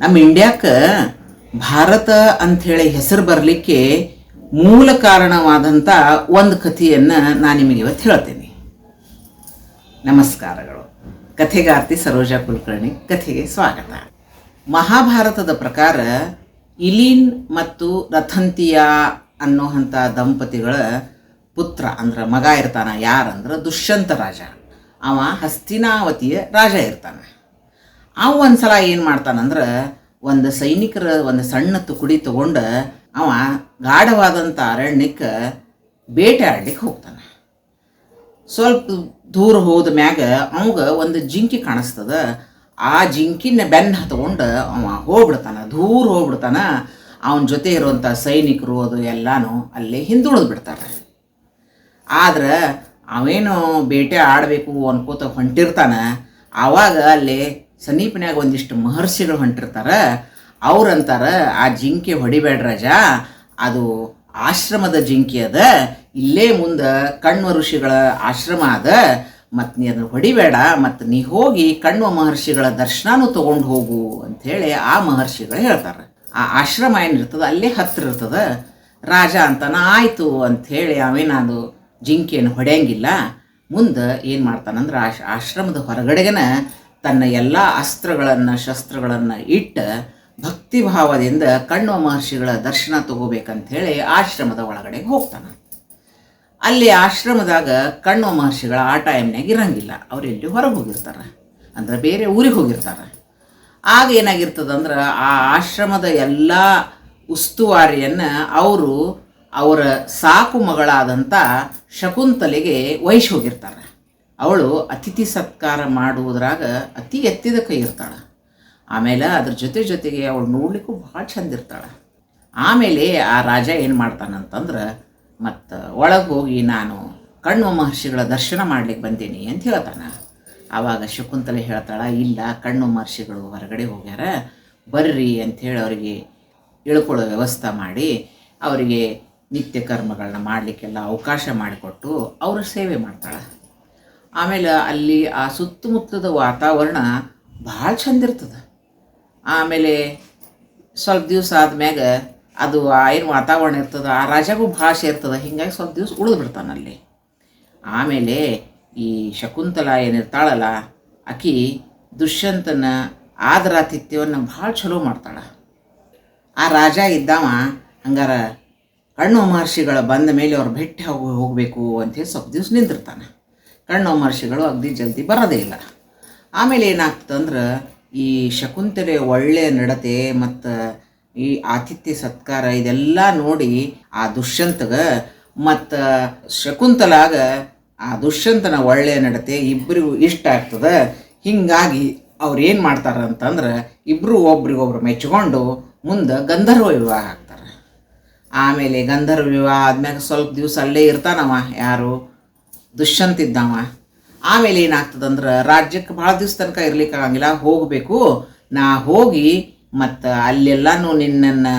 ನಮ್ಮ ಇಂಡಿಯಾಕ್ಕೆ ಭಾರತ ಅಂಥೇಳಿ ಹೆಸರು ಬರಲಿಕ್ಕೆ ಮೂಲ ಕಾರಣವಾದಂಥ ಒಂದು ಕಥೆಯನ್ನು ನಾನು ನಿಮಗೆ ಇವತ್ತು ಹೇಳ್ತೇನೆ. ನಮಸ್ಕಾರಗಳು. ಕಥೆಗಾರ್ತಿ ಸರೋಜಾ ಕುಲಕರ್ಣಿ ಕಥೆಗೆ ಸ್ವಾಗತ. ಮಹಾಭಾರತದ ಪ್ರಕಾರ ಇಲೀನ್ ಮತ್ತು ರಥಂತಿಯ ಅನ್ನೋಂಥ ದಂಪತಿಗಳ ಪುತ್ರ ಅಂದ್ರೆ ಮಗ ಇರ್ತಾನ ಯಾರಂದ್ರೆ ದುಷ್ಯಂತ ರಾಜ. ಅವ ಹಸ್ತಿನಾವತಿಯ ರಾಜ ಇರ್ತಾನೆ. ಅವ ಒಂದ್ಸಲ ಏನು ಮಾಡ್ತಾನಂದ್ರೆ ಒಂದು ಸೈನಿಕರ ಒಂದು ಸಣ್ಣ ತುಕುಡಿ ತಗೊಂಡು ಅವ ಗಾಢವಾದಂಥ ಅರಣ್ಯಕ್ಕೆ ಬೇಟೆ ಆಡ್ಲಿಕ್ಕೆ ಹೋಗ್ತಾನೆ. ಸ್ವಲ್ಪ ದೂರ ಹೋದ ಮ್ಯಾಗ ಅವಾಗ ಒಂದು ಜಿಂಕಿ ಕಾಣಿಸ್ತದ. ಆ ಜಿಂಕಿನ ಬೆನ್ನು ಹತ್ಕೊಂಡು ಅವ ಹೋಗ್ಬಿಡ್ತಾನೆ, ದೂರ ಹೋಗ್ಬಿಡ್ತಾನ. ಅವನ ಜೊತೆ ಇರುವಂಥ ಸೈನಿಕರು ಅದು ಎಲ್ಲಾನು ಅಲ್ಲೇ ಹಿಂದುಳಿದು ಬಿಡ್ತಾರೆ. ಆದ್ರೆ ಅವೇನು ಬೇಟೆ ಆಡಬೇಕು ಅನ್ಕೋತ ಹೊಂಟಿರ್ತಾನೆ. ಆವಾಗ ಅಲ್ಲಿ ಸಮೀಪನ್ಯಾಗ ಒಂದಿಷ್ಟು ಮಹರ್ಷಿಗಳು ಹೊಂಟಿರ್ತಾರೆ, ಅವ್ರಂತಾರ, ಆ ಜಿಂಕೆ ಹೊಡಿಬೇಡ ರಾಜ, ಅದು ಆಶ್ರಮದ ಜಿಂಕೆ ಅದ, ಇಲ್ಲೇ ಮುಂದೆ ಕಣ್ವ ಋಷಿಗಳ ಆಶ್ರಮ ಅದ ಮತ್ತು ನೀ ಅದನ್ನು ಹೊಡಿಬೇಡ ಮತ್ತು ನೀ ಹೋಗಿ ಕಣ್ವ ಮಹರ್ಷಿಗಳ ದರ್ಶನನೂ ತೊಗೊಂಡು ಹೋಗು ಅಂಥೇಳಿ ಆ ಮಹರ್ಷಿಗಳು ಹೇಳ್ತಾರೆ. ಆ ಆಶ್ರಮ ಏನಿರ್ತದ, ಅಲ್ಲೇ ಹತ್ತಿರ ಇರ್ತದ. ರಾಜ ಅಂತಾನ ಆಯಿತು ಅಂಥೇಳಿ ಅವೇನದು ಜಿಂಕೆಯನ್ನು ಹೊಡೆಯಂಗಿಲ್ಲ. ಮುಂದೆ ಏನು ಮಾಡ್ತಾನಂದ್ರೆ ಆಶ್ ಆಶ್ರಮದ ಹೊರಗಡೆಗನ ತನ್ನ ಎಲ್ಲ ಅಸ್ತ್ರಗಳನ್ನು, ಶಸ್ತ್ರಗಳನ್ನು ಇಟ್ಟು ಭಕ್ತಿಭಾವದಿಂದ ಕಣ್ವ ಮಹರ್ಷಿಗಳ ದರ್ಶನ ತಗೋಬೇಕಂಥೇಳಿ ಆಶ್ರಮದ ಒಳಗಡೆ ಹೋಗ್ತಾನೆ. ಅಲ್ಲಿ ಆಶ್ರಮದಾಗ ಕಣ್ವ ಮಹರ್ಷಿಗಳ ಆ ಟೈಮ್ನಾಗ ಇರಂಗಿಲ್ಲ. ಅವ್ರು ಎಲ್ಲಿ ಹೊರಗೆ ಹೋಗಿರ್ತಾರೆ? ಅಂದ್ರೆ ಬೇರೆ ಊರಿಗೆ ಹೋಗಿರ್ತಾರೆ. ಆಗ ಏನಾಗಿರ್ತದಂದ್ರೆ ಆ ಆಶ್ರಮದ ಎಲ್ಲ ಉಸ್ತುವಾರಿಯನ್ನು ಅವರು ಅವರ ಸಾಕು ಮಗಳಾದಂಥ ಶಕುಂತಲೆಗೆ ವಹಿಸಿ ಹೋಗಿರ್ತಾರೆ. ಅವಳು ಅತಿಥಿ ಸತ್ಕಾರ ಮಾಡುವುದ್ರಾಗ ಅತಿ ಎತ್ತಿದ ಕೈ ಇರ್ತಾಳೆ. ಆಮೇಲೆ ಅದ್ರ ಜೊತೆ ಜೊತೆಗೆ ಅವಳು ನೋಡ್ಲಿಕ್ಕೂ ಭಾಳ ಚಂದ ಇರ್ತಾಳೆ. ಆಮೇಲೆ ಆ ರಾಜ ಏನು ಮಾಡ್ತಾನಂತಂದ್ರೆ, ಮತ್ತು ಒಳಗೆ ಹೋಗಿ ನಾನು ಕಣ್ವ ಮಹರ್ಷಿಗಳ ದರ್ಶನ ಮಾಡ್ಲಿಕ್ಕೆ ಬಂದೀನಿ ಅಂತ ಹೇಳ್ತಾನೆ. ಆವಾಗ ಶಕುಂತಲೆ ಹೇಳ್ತಾಳೆ, ಇಲ್ಲ ಕಣ್ಣು ಮಹರ್ಷಿಗಳು ಹೊರಗಡೆ ಹೋಗ್ಯಾರ, ಬರ್ರಿ ಅಂಥೇಳಿ ಅವರಿಗೆ ಇಳ್ಕೊಳ್ಳೋ ವ್ಯವಸ್ಥೆ ಮಾಡಿ ಅವರಿಗೆ ನಿತ್ಯ ಕರ್ಮಗಳನ್ನ ಮಾಡಲಿಕ್ಕೆಲ್ಲ ಅವಕಾಶ ಮಾಡಿಕೊಟ್ಟು ಅವರು ಸೇವೆ ಮಾಡ್ತಾಳೆ. ಆಮೇಲೆ ಅಲ್ಲಿ ಆ ಸುತ್ತಮುತ್ತದ ವಾತಾವರಣ ಭಾಳ ಚಂದ ಇರ್ತದೆ. ಆಮೇಲೆ ಸ್ವಲ್ಪ ದಿವಸ ಆದ್ಮ್ಯಾಗ ಅದು ಆ ಏನು ವಾತಾವರಣ ಇರ್ತದೆ, ಆ ರಾಜಗೂ ಭಾಷೆ ಇರ್ತದೆ, ಹೀಗಾಗಿ ಸ್ವಲ್ಪ ದಿವಸ ಉಳಿದು ಬಿಡ್ತಾನೆ ಅಲ್ಲಿ. ಆಮೇಲೆ ಈ ಶಕುಂತಲ ಏನಿರ್ತಾಳಲ್ಲ, ಆಕಿ ದುಷ್ಯಂತನ ಆದರಾತಿಥ್ಯವನ್ನು ಭಾಳ ಚಲೋ ಮಾಡ್ತಾಳೆ. ಆ ರಾಜ ಇದ್ದಾವ, ಹಂಗಾರ ಕಣ್ಣು ಮಹರ್ಷಿಗಳ ಬಂದ ಮೇಲೆ ಅವ್ರು ಭೇಟಿ ಹೋಗಿ, ಹೋಗಬೇಕು ಅಂತೇಳಿ ಸ್ವಲ್ಪ ದಿವಸ ನಿಂತಿರ್ತಾನೆ ಕಣ್ಣು ಮಹರ್ಷಿಗಳು ಅಗದಿ ಜಲ್ದಿ ಬರೋದೇ ಇಲ್ಲ. ಆಮೇಲೆ ಏನಾಗ್ತಂದ್ರೆ ಈ ಶಕುಂತಲೆ ಒಳ್ಳೆಯ ನಡತೆ ಮತ್ತು ಈ ಆತಿಥ್ಯ ಸತ್ಕಾರ ಇದೆಲ್ಲ ನೋಡಿ ಆ ದುಷ್ಯಂತಗ ಮತ್ತು ಶಕುಂತಲಾಗ ಆ ದುಷ್ಯಂತನ ಒಳ್ಳೆಯ ನಡತೆ ಇಬ್ಬರಿಗೂ ಇಷ್ಟ ಆಗ್ತದೆ. ಹೀಗಾಗಿ ಅವ್ರು ಏನು ಮಾಡ್ತಾರೆ ಅಂತಂದ್ರೆ ಇಬ್ಬರು ಒಬ್ರಿಗೊಬ್ರು ಮೆಚ್ಕೊಂಡು ಮುಂದೆ ಗಂಧರ್ವ ವಿವಾಹ ಆಗ್ತಾರೆ. ಆಮೇಲೆ ಗಂಧರ್ವ ವಿವಾಹ ಆದ್ಮ್ಯಾಗ ಸ್ವಲ್ಪ ದಿವಸ ಅಲ್ಲೇ ಇರ್ತಾನವ ಯಾರು? ದುಷ್ಯಂತ ಇದ್ದಾವ. ಆಮೇಲೆ ಏನಾಗ್ತದಂದ್ರೆ ರಾಜ್ಯಕ್ಕೆ ಭಾಳ ದಿವಸ ತನಕ ಇರ್ಲಿಕ್ಕೆ ಆಗಂಗಿಲ್ಲ, ಹೋಗಬೇಕು. ನಾ ಹೋಗಿ ಮತ್ತು ಅಲ್ಲೆಲ್ಲನೂ ನಿನ್ನನ್ನು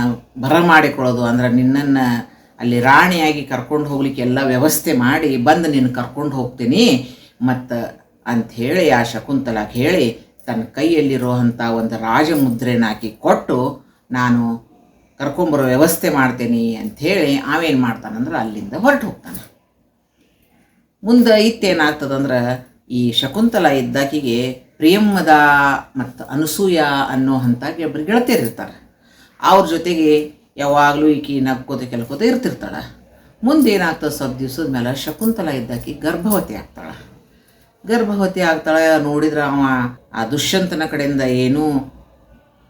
ಬರಮಾಡಿಕೊಳ್ಳೋದು ಅಂದ್ರೆ ನಿನ್ನನ್ನು ಅಲ್ಲಿ ರಾಣಿಯಾಗಿ ಕರ್ಕೊಂಡು ಹೋಗ್ಲಿಕ್ಕೆ ಎಲ್ಲ ವ್ಯವಸ್ಥೆ ಮಾಡಿ ಬಂದು ನಿನ್ನ ಕರ್ಕೊಂಡು ಹೋಗ್ತೀನಿ. ಮತ್ತು ಅಂಥೇಳಿ ಆ ಶಕುಂತಲಾಗಿ ಹೇಳಿ ತನ್ನ ಕೈಯಲ್ಲಿರುವಂಥ ಒಂದು ರಾಜಮುದ್ರೆನಾಕಿ ಕೊಟ್ಟು ನಾನು ಕರ್ಕೊಂಬರೋ ವ್ಯವಸ್ಥೆ ಮಾಡ್ತೀನಿ ಅಂಥೇಳಿ ಅವೇನು ಮಾಡ್ತಾನಂದ್ರೆ ಅಲ್ಲಿಂದ ಹೊರಟು ಹೋಗ್ತಾನೆ. ಮುಂದೆ ಇತ್ತೇನಾಗ್ತದಂದ್ರೆ, ಈ ಶಕುಂತಲ ಇದ್ದಾಕಿಗೆ ಪ್ರೇಮದ ಮತ್ತು ಅನಸೂಯ ಅನ್ನೋ ಹಂತಾಗಿ ಒಬ್ಬರು ಗೆಳತಿಯರಿರ್ತಾರೆ. ಅವ್ರ ಜೊತೆಗೆ ಯಾವಾಗಲೂ ಈಕಿ ನಗ್ಕೋತ ಕೆಲ್ಕೋತ ಇರ್ತಿರ್ತಾಳೆ. ಮುಂದೆ ಏನಾಗ್ತದೆ ಸ್ವಲ್ಪ ದಿವಸದ ಮೇಲೆ ಶಕುಂತಲ ಇದ್ದಾಕಿ ಗರ್ಭವತಿ ಆಗ್ತಾಳೆ. ಗರ್ಭವತಿ ಆಗ್ತಾಳೆ ನೋಡಿದ್ರೆ ಅವ ಆ ದುಷ್ಯಂತನ ಕಡೆಯಿಂದ ಏನೂ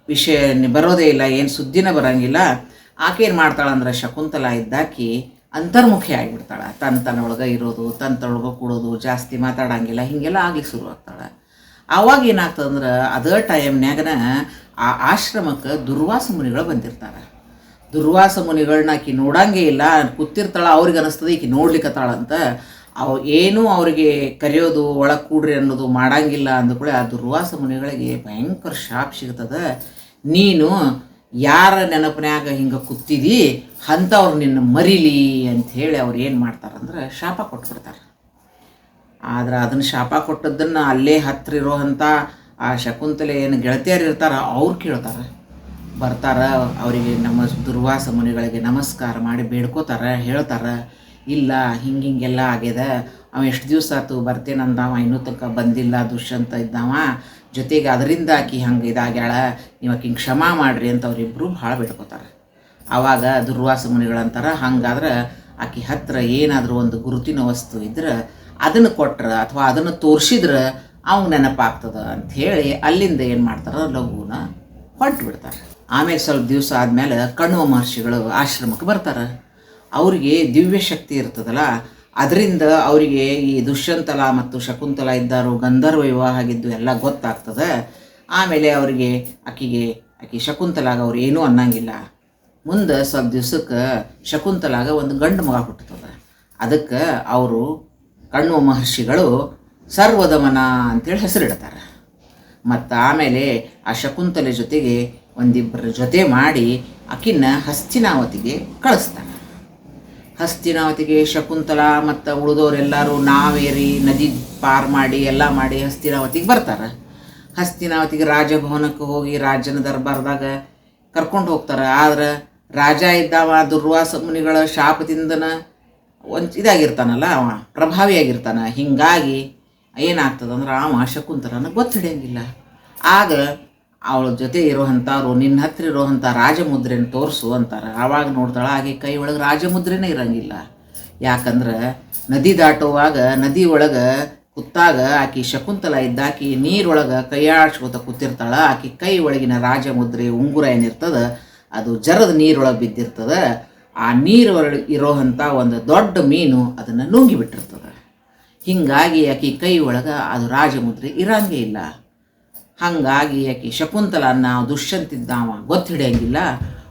ವಿಷಯ ಬರೋದೇ ಇಲ್ಲ, ಏನು ಸುದ್ದಿನ ಬರಂಗಿಲ್ಲ. ಆಕೆ ಏನು ಮಾಡ್ತಾಳಂದ್ರೆ, ಶಕುಂತಲ ಇದ್ದಾಕಿ ಅಂತರ್ಮುಖಿ ಆಗಿಬಿಡ್ತಾಳೆ. ತನ್ನ ತನ್ನೊಳಗೆ ಇರೋದು, ತನ್ನ ತನ್ನೊಳಗೆ ಕೊಡೋದು, ಜಾಸ್ತಿ ಮಾತಾಡೋಂಗಿಲ್ಲ, ಹೀಗೆಲ್ಲ ಆಗ್ಲಿಕ್ಕೆ ಶುರು ಆಗ್ತಾಳೆ ಆವಾಗ ಏನಾಗ್ತದಂದ್ರೆ ಅದೇ ಟೈಮ್ನ್ಯಾಗನ ಆ ಆಶ್ರಮಕ್ಕೆ ದುರ್ವಾಸ ಮುನಿಗಳು ಬಂದಿರ್ತಾರೆ. ದುರ್ವಾಸ ಮುನಿಗಳನ್ನ ಆಕಿ ನೋಡಂಗೆ ಇಲ್ಲ, ಕೂತಿರ್ತಾಳೆ, ಅವ್ರಿಗೆ ಅನಿಸ್ತದೆ, ಈಕಿ ನೋಡ್ಲಿಕ್ಕತ್ತಾಳಂತ ಅವ ಏನೂ ಅವರಿಗೆ ಕರೆಯೋದು, ಒಳಗೆ ಕೂಡ್ರಿ ಅನ್ನೋದು ಮಾಡಂಗಿಲ್ಲ ಕೂಡ ಆ ದುರ್ವಾಸ ಮುನಿಗಳಿಗೆ ಭಯಂಕರ ಶಾಪ್ ಸಿಗ್ತದೆ. ನೀನು ಯಾರ ನೆನಪಿನಾಗ ಹಿಂಗೆ ಕೂತಿದಿ, ಅಂಥವ್ರು ನಿನ್ನ ಮರಿಲಿ ಅಂಥೇಳಿ ಅವ್ರು ಏನು ಮಾಡ್ತಾರಂದ್ರೆ ಶಾಪ ಕೊಟ್ಬಿಡ್ತಾರೆ. ಆದ್ರೆ ಅದನ್ನು ಶಾಪ ಕೊಟ್ಟದ್ದನ್ನು ಅಲ್ಲೇ ಹತ್ತಿರ ಇರೋವಂಥ ಆ ಶಕುಂತಲೆ ಏನು ಗೆಳತಿಯರು ಇರ್ತಾರ, ಅವ್ರು ಕೇಳ್ತಾರೆ. ಬರ್ತಾರ, ಅವರಿಗೆ ನಮ್ಮ ದುರ್ವಾಸ ಮುನಿಗಳಿಗೆ ನಮಸ್ಕಾರ ಮಾಡಿ ಬೇಡ್ಕೋತಾರೆ, ಹೇಳ್ತಾರೆ, ಇಲ್ಲ ಹಿಂಗೆ ಹಿಂಗೆಲ್ಲ ಆಗ್ಯದ ಅವ ಎಷ್ಟು ದಿವಸ ಆಯ್ತು ಬರ್ತೇನೆ ಅಂದವ ಇನ್ನೂ ತನಕ ಬಂದಿಲ್ಲ, ದುಷ್ಯಂತ ಇದ್ದಾವ. ಜೊತೆಗೆ ಅದರಿಂದ ಆಕಿ ಹಂಗೆ ಇದಾಗ್ಯಾಳ, ನೀವು ಆಕಿಗೆ ಕ್ಷಮಾ ಮಾಡ್ರಿ ಅಂತ ಅವರಿಬ್ಬರು ಭಾಳ ಬೇಡ್ಕೋತಾರೆ. ಆವಾಗ ದುರ್ವಾಸ ಮುನಿಗಳಂತಾರೆ ಹಂಗಾದ್ರೆ ಆಕಿ ಹತ್ರ ಏನಾದರೂ ಒಂದು ಗುರುತಿನ ವಸ್ತು ಇದ್ರೆ ಅದನ್ನು ಕೊಟ್ರ ಅಥವಾ ಅದನ್ನು ತೋರಿಸಿದ್ರೆ ಅವ್ನು ನೆನಪಾಗ್ತದೆ ಅಂತ ಹೇಳಿ ಅಲ್ಲಿಂದ ಏನು ಮಾಡ್ತಾರೆ, ಲಘುನ ಹೊರಟು ಬಿಡ್ತಾರೆ. ಆಮೇಲೆ ಸ್ವಲ್ಪ ದಿವಸ ಆದಮೇಲೆ ಕಣ್ವ ಮಹರ್ಷಿಗಳು ಆಶ್ರಮಕ್ಕೆ ಬರ್ತಾರೆ. ಅವರಿಗೆ ದಿವ್ಯ ಶಕ್ತಿ ಇರ್ತದಲ್ಲ ಅದರಿಂದ ಅವರಿಗೆ ಈ ದುಷ್ಯಂತಲ ಮತ್ತು ಶಕುಂತಲ ಇದ್ದಾರು ಗಂಧರ್ವ ವಿವಾಹ ಆಗಿದ್ದು ಎಲ್ಲ ಗೊತ್ತಾಗ್ತದೆ. ಆಮೇಲೆ ಅವರಿಗೆ ಆಕಿಗೆ ಆಕೆ ಶಕುಂತಲಾಗ ಅವ್ರು ಏನೂ ಅನ್ನಂಗಿಲ್ಲ. ಮುಂದೆ ಸ್ವಲ್ಪ ದಿವ್ಸಕ್ಕೆ ಶಕುಂತಲಾಗ ಒಂದು ಗಂಡು ಮಗ ಹುಟ್ಟುತ್ತದೆ. ಅದಕ್ಕೆ ಅವರು ಕಣ್ಣು ಮಹರ್ಷಿಗಳು ಸರ್ವದಮನ ಅಂತೇಳಿ ಹೆಸರಿಡ್ತಾರೆ. ಮತ್ತು ಆಮೇಲೆ ಆ ಶಕುಂತಲೆ ಜೊತೆಗೆ ಒಂದಿಬ್ಬರ ಜೊತೆ ಮಾಡಿ ಆಕಿನ ಹಸ್ತಿನಾವತಿಗೆ ಕಳಿಸ್ತಾನೆ ಹಸ್ತಿನಾವತಿಗೆ ಶಕುಂತಲ ಮತ್ತು ಉಳಿದವರೆಲ್ಲರೂ ನಾವೇರಿ, ನದಿ ಪಾರ್ ಮಾಡಿ, ಎಲ್ಲ ಮಾಡಿ ಹಸ್ತಿನಾವತಿಗೆ ಬರ್ತಾರೆ. ಹಸ್ತಿನಾವತಿಗೆ ರಾಜಭವನಕ್ಕೆ ಹೋಗಿ ರಾಜನ ದರ್ಬಾರ್ದಾಗ ಕರ್ಕೊಂಡು ಹೋಗ್ತಾರೆ. ಆದ್ರೆ ರಾಜ ಇದ್ದಾವ, ದುರ್ವಾಸ ಮುನಿಗಳ ಶಾಪದಿಂದನ ಒಂದು ಇದಾಗಿರ್ತಾನಲ್ಲ, ಅವ ಪ್ರಭಾವಿಯಾಗಿರ್ತಾನೆ ಹಿಂಗಾಗಿ ಏನಾಗ್ತದಂದ್ರೆ ಅವ ಶಕುಂತಲನ ಗೊತ್ತು ಹಿಡಿಯಂಗಿಲ್ಲ ಆಗ ಅವಳ ಜೊತೆ ಇರೋವಂಥವ್ರು, ನಿನ್ನ ಹತ್ರ ಇರೋವಂಥ ರಾಜಮುದ್ರೆನ ತೋರಿಸು ಅಂತಾರೆ. ಆವಾಗ ನೋಡ್ತಾಳೆ ಆಕೆ ಕೈ ಒಳಗೆ ರಾಜಮುದ್ರೆನೇ ಇರಂಗಿಲ್ಲ. ಯಾಕಂದ್ರೆ ನದಿ ದಾಟುವಾಗ, ನದಿ ಒಳಗೆ ಕುತ್ತಾಗ ಆಕಿ ಶಕುಂತಲ ಇದ್ದಾಕಿ ನೀರೊಳಗೆ ಕೈಯಾಡ್ಸ್ಕೊತ ಕೂತಿರ್ತಾಳ. ಆಕಿ ಕೈ ಒಳಗಿನ ರಾಜಮುದ್ರೆ ಉಂಗುರ ಏನಿರ್ತದ, ಅದು ಜರದ ನೀರೊಳಗೆ ಬಿದ್ದಿರ್ತದ. ಆ ನೀರೊಳಗೆ ಇರೋವಂಥ ಒಂದು ದೊಡ್ಡ ಮೀನು ಅದನ್ನು ನುಂಗಿ ಬಿಟ್ಟಿರ್ತದೆ ಹಿಂಗಾಗಿ ಆಕಿ ಕೈ ಒಳಗೆ ಅದು ರಾಜಮುದ್ರೆ ಇರಂಗೇ ಇಲ್ಲ. ಹಾಗಾಗಿ ಆಕಿ ಶಕುಂತಲನ್ನ ದುಷ್ಯಂತಿದ್ದಾವ ಗೊತ್ತು ಹಿಡಿಯಂಗಿಲ್ಲ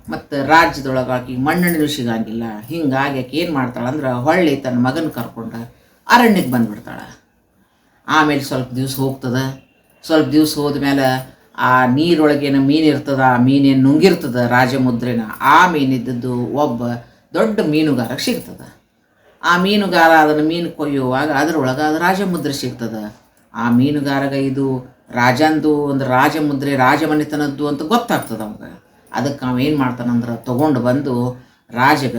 ಮತ್ತು ರಾಜ್ಯದೊಳಗೆ ಆಕೆ ಮಣ್ಣೆಣ್ಣು ಸಿಗಂಗಿಲ್ಲ ಹಿಂಗಾಗಿ ಆಕಿ ಏನು ಮಾಡ್ತಾಳಂದ್ರೆ ಹೊಳ್ಳಿ ತನ್ನ ಮಗನ ಕರ್ಕೊಂಡು ಅರಣ್ಯಕ್ಕೆ ಬಂದ್ಬಿಡ್ತಾಳೆ. ಆಮೇಲೆ ಸ್ವಲ್ಪ ದಿವ್ಸ ಹೋಗ್ತದೆ. ಸ್ವಲ್ಪ ದಿವ್ಸ ಹೋದ್ಮೇಲೆ ಆ ನೀರೊಳಗೇನು ಮೀನು ಇರ್ತದ, ಆ ಮೀನೇನು ನುಂಗಿರ್ತದ ರಾಜಮುದ್ರೆನ, ಆ ಮೀನಿದ್ದದ್ದು ಒಬ್ಬ ದೊಡ್ಡ ಮೀನುಗಾರ ಸಿಗ್ತದೆ. ಆ ಮೀನುಗಾರ ಅದನ್ನು ಮೀನು ಕೊಯ್ಯುವಾಗ ಅದರೊಳಗೆ ಅದು ರಾಜಮುದ್ರೆ ಸಿಗ್ತದೆ. ಆ ಮೀನುಗಾರಗ ಇದು ರಾಜಂದು ಒಂದು ರಾಜಮುದ್ರೆ ರಾಜಮನೆತನದ್ದು ಅಂತ ಗೊತ್ತಾಗ್ತದೆ ಅವಾಗ. ಅದಕ್ಕೆ ಏನು ಮಾಡ್ತಾನಂದ್ರೆ ತೊಗೊಂಡು ಬಂದು ರಾಜಗ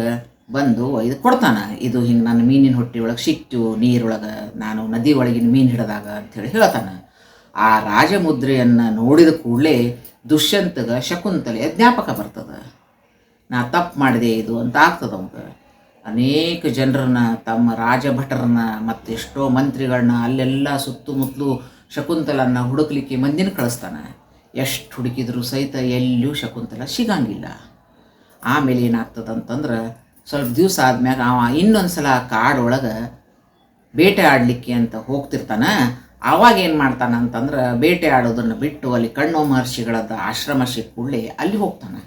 ಬಂದು ಇದು ಕೊಡ್ತಾನೆ. ಇದು ಹಿಂಗೆ ನನ್ನ ಮೀನಿನ ಹೊಟ್ಟೆ ಒಳಗೆ ಸಿಕ್ತು, ನೀರೊಳಗೆ ನಾನು ನದಿ ಒಳಗಿನ ಮೀನು ಹಿಡಿದಾಗ ಅಂಥೇಳಿ ಹೇಳ್ತಾನೆ. ಆ ರಾಜಮುದ್ರೆಯನ್ನು ನೋಡಿದ ಕೂಡಲೇ ದುಷ್ಯಂತಗ ಶಕುಂತಲೆಯ ಜ್ಞಾಪಕ ಬರ್ತದೆ. ನಾ ತಪ್ಪು ಮಾಡಿದೆ ಇದು ಅಂತ ಆಗ್ತದೆ ಅವಾಗ. ಅನೇಕ ಜನರನ್ನ, ತಮ್ಮ ರಾಜಭಟರನ್ನ ಮತ್ತೆಷ್ಟೋ ಮಂತ್ರಿಗಳನ್ನ ಅಲ್ಲೆಲ್ಲ ಸುತ್ತಮುತ್ತಲು ಶಕುಂತಲನ್ನ ಹುಡುಕ್ಲಿಕ್ಕೆ ಮಂದಿನ ಕಳಿಸ್ತಾನೆ. ಎಷ್ಟು ಹುಡುಕಿದ್ರೂ ಸಹಿತ ಎಲ್ಲೂ ಶಕುಂತಲ ಸಿಗಂಗಿಲ್ಲ. ಆಮೇಲೆ ಏನಾಗ್ತದೆ ಅಂತಂದ್ರೆ ಸ್ವಲ್ಪ ದಿವಸ ಆದ್ಮ್ಯಾಗ ಅವ ಇನ್ನೊಂದು ಸಲ ಕಾಡೊಳಗೆ ಬೇಟೆ ಆಡಲಿಕ್ಕೆ ಅಂತ ಹೋಗ್ತಿರ್ತಾನೆ. ಆವಾಗ ಏನು ಮಾಡ್ತಾನೆ ಅಂತಂದ್ರೆ ಬೇಟೆ ಆಡೋದನ್ನು ಬಿಟ್ಟು ಅಲ್ಲಿ ಕಣ್ಣು ಮಹರ್ಷಿಗಳದ ಆಶ್ರಮ ಸಿಕ್ಕೂಡಲೇ ಅಲ್ಲಿ ಹೋಗ್ತಾನೆ.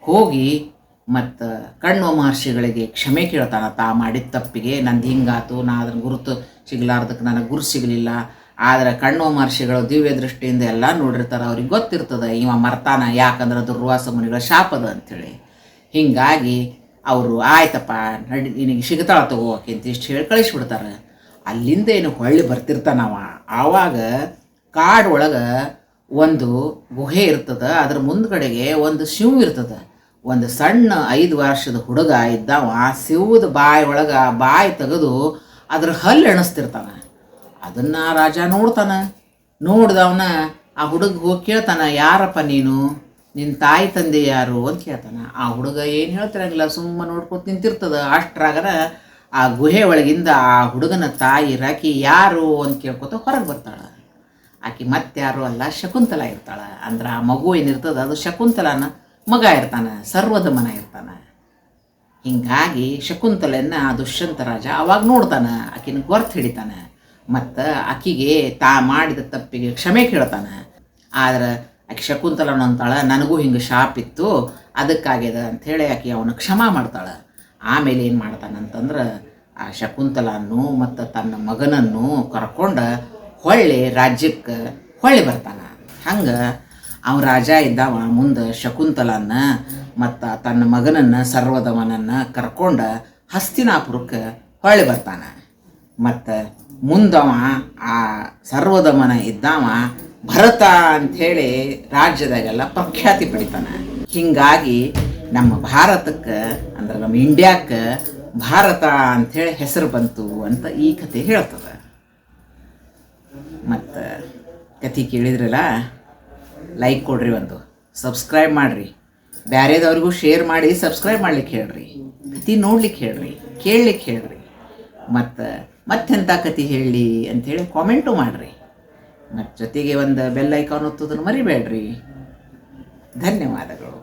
ಹೋಗಿ ಮತ್ತು ಕಣ್ಣು ಮಹರ್ಷಿಗಳಿಗೆ ಕ್ಷಮೆ ಕೇಳ್ತಾನೆ, ತಾ ಮಾಡಿದ ತಪ್ಪಿಗೆ ನಂದು ಹಿಂಗಾತು, ನಾ ಅದನ್ನು ಗುರುತು ಸಿಗಲಾರ್ದಕ್ಕೆ ನನಗೆ ಗುರು ಸಿಗಲಿಲ್ಲ ಆದರೆ ಕಣ್ಣು ಮಹರ್ಷಿಗಳು ದಿವ್ಯ ದೃಷ್ಟಿಯಿಂದ ಎಲ್ಲ ನೋಡಿರ್ತಾರೆ. ಅವ್ರಿಗೆ ಗೊತ್ತಿರ್ತದೆ, ಇವ ಮರ್ತಾನ, ಯಾಕಂದ್ರೆ ದುರ್ವಾಸ ಮುನಿಗಳ ಶಾಪದ ಅಂಥೇಳಿ ಹೀಗಾಗಿ ಅವರು, ಆಯ್ತಪ್ಪ, ನಡಿ, ನಿನಗೆ ಸಿಗ್ತಾಳ ತಗೋ ಅಂತ ಇಷ್ಟು ಹೇಳಿ ಕಳಿಸ್ಬಿಡ್ತಾರೆ. ಅಲ್ಲಿಂದ ಏನು ಹೊಳ್ಳಿ ಬರ್ತಿರ್ತಾನವ ಆವಾಗ ಕಾಡೊಳಗೆ ಒಂದು ಗುಹೆ ಇರ್ತದೆ. ಅದ್ರ ಮುಂದ್ಗಡೆಗೆ ಒಂದು ಶಿವ ಇರ್ತದೆ. ಒಂದು ಸಣ್ಣ ಐದು ವರ್ಷದ ಹುಡುಗ ಇದ್ದವ ಶಿವದ ಬಾಯಿ ಒಳಗೆ ಬಾಯಿ ತೆಗೆದು ಅದ್ರ ಹಲ್ಲು ಎಣಿಸ್ತಿರ್ತಾನೆ. ಅದನ್ನು ರಾಜ ನೋಡ್ತಾನೆ. ನೋಡ್ದವನ ಆ ಹುಡುಗ ಹೋಗಿ ಕೇಳ್ತಾನ, ಯಾರಪ್ಪ ನೀನು? ನಿನ್ನ ತಾಯಿ ತಂದೆ ಯಾರು? ಅಂತ ಕೇಳ್ತಾನ. ಆ ಹುಡುಗ ಏನು ಹೇಳ್ತಿರಂಗಿಲ್ಲ ಸುಮ್ಮನೆ ನೋಡ್ಕೊತ ನಿಂತಿರ್ತದ. ಅಷ್ಟ್ರಾಗನ ಆ ಗುಹೆ ಒಳಗಿಂದ ಆ ಹುಡುಗನ ತಾಯಿ ರಾಕಿ ಯಾರು ಅಂತ ಕೇಳ್ಕೊತ ಹೊರಗೆ ಬರ್ತಾಳೆ. ಆಕಿ ಮತ್ತಾರು ಅಲ್ಲ, ಶಕುಂತಲ ಇರ್ತಾಳ. ಅಂದ್ರೆ ಆ ಮಗು ಏನಿರ್ತದ, ಅದು ಶಕುಂತಲನ ಮಗ ಇರ್ತಾನೆ, ಸರ್ವದ ಮನ ಇರ್ತಾನೆ. ಹಿಂಗಾಗಿ ಶಕುಂತಲೆಯನ್ನ ಆ ದುಷ್ಯಂತ ರಾಜ ಅವಾಗ ನೋಡ್ತಾನೆ, ಆಕಿನ ಗೊರ್ತು ಹಿಡಿತಾನೆ. ಮತ್ತು ಆಕಿಗೆ ತಾ ಮಾಡಿದ ತಪ್ಪಿಗೆ ಕ್ಷಮೆ ಕೇಳ್ತಾನೆ. ಆದ್ರೆ ಆಕೆ ಶಕುಂತಲನ ಅಂತಾಳೆ ನನಗೂ ಹಿಂಗೆ ಶಾಪ್ ಇತ್ತು, ಅದಕ್ಕಾಗ್ಯದ? ಅಂಥೇಳಿ ಆಕೆ ಅವನು ಕ್ಷಮಾ ಮಾಡ್ತಾಳೆ. ಆಮೇಲೆ ಏನು ಮಾಡ್ತಾನಂತಂದ್ರೆ, ಆ ಶಕುಂತಲನ್ನು ಮತ್ತು ತನ್ನ ಮಗನನ್ನು ಕರ್ಕೊಂಡು ಹೊಳ್ಳಿ ರಾಜ್ಯಕ್ಕೆ ಹೊಳ್ಳಿ ಬರ್ತಾನೆ. ಹಂಗೆ ಅವ ರಾಜ ಇದ್ದಾವ, ಮುಂದೆ ಶಕುಂತಲನ್ನ ಮತ್ತು ತನ್ನ ಮಗನನ್ನು, ಸರ್ವದವನನ್ನು ಕರ್ಕೊಂಡು ಹಸ್ತಿನಾಪುರಕ್ಕೆ ಹೊಳ್ಳಿ ಬರ್ತಾನೆ. ಮತ್ತು ಮುಂದವ, ಆ ಸರ್ವದಮನ ಇದ್ದವ, ಭರತ ಅಂಥೇಳಿ ರಾಜ್ಯದಾಗೆಲ್ಲ ಪ್ರಖ್ಯಾತಿ ಪಡಿತಾನೆ. ಹೀಗಾಗಿ ನಮ್ಮ ಭಾರತಕ್ಕೆ, ಅಂದ್ರೆ ನಮ್ಮ ಇಂಡಿಯಾಕ್ಕೆ ಭಾರತ ಅಂಥೇಳಿ ಹೆಸರು ಬಂತು ಅಂತ ಈ ಕತೆ ಹೇಳ್ತದೆ. ಮತ್ತು ಕತೆ ಕೇಳಿದ್ರಲ್ಲ ಲೈಕ್ ಕೊಡ್ರಿ ಒಂದು ಸಬ್ಸ್ಕ್ರೈಬ್ ಮಾಡಿರಿ. ಬೇರೆದವ್ರಿಗೂ ಶೇರ್ ಮಾಡಿ ಸಬ್ಸ್ಕ್ರೈಬ್ ಮಾಡ್ಲಿಕ್ಕೆ ಹೇಳ್ರಿ. ಕತೆ ನೋಡ್ಲಿಕ್ಕೆ ಹೇಳ್ರಿ, ಕೇಳಲಿಕ್ಕೆ ಹೇಳ್ರಿ. ಮತ್ತು ಮತ್ತೆಂಥ ಕತೆ ಹೇಳಿ ಅಂಥೇಳಿ ಕಾಮೆಂಟು ಮಾಡಿರಿ. ಮತ್ತು ಜೊತೆಗೆ ಒಂದು ಬೆಲ್ ಐಕಾನ್ ಒತ್ತೋದನ್ನು ಮರಿಬೇಡ್ರಿ. ಧನ್ಯವಾದಗಳು.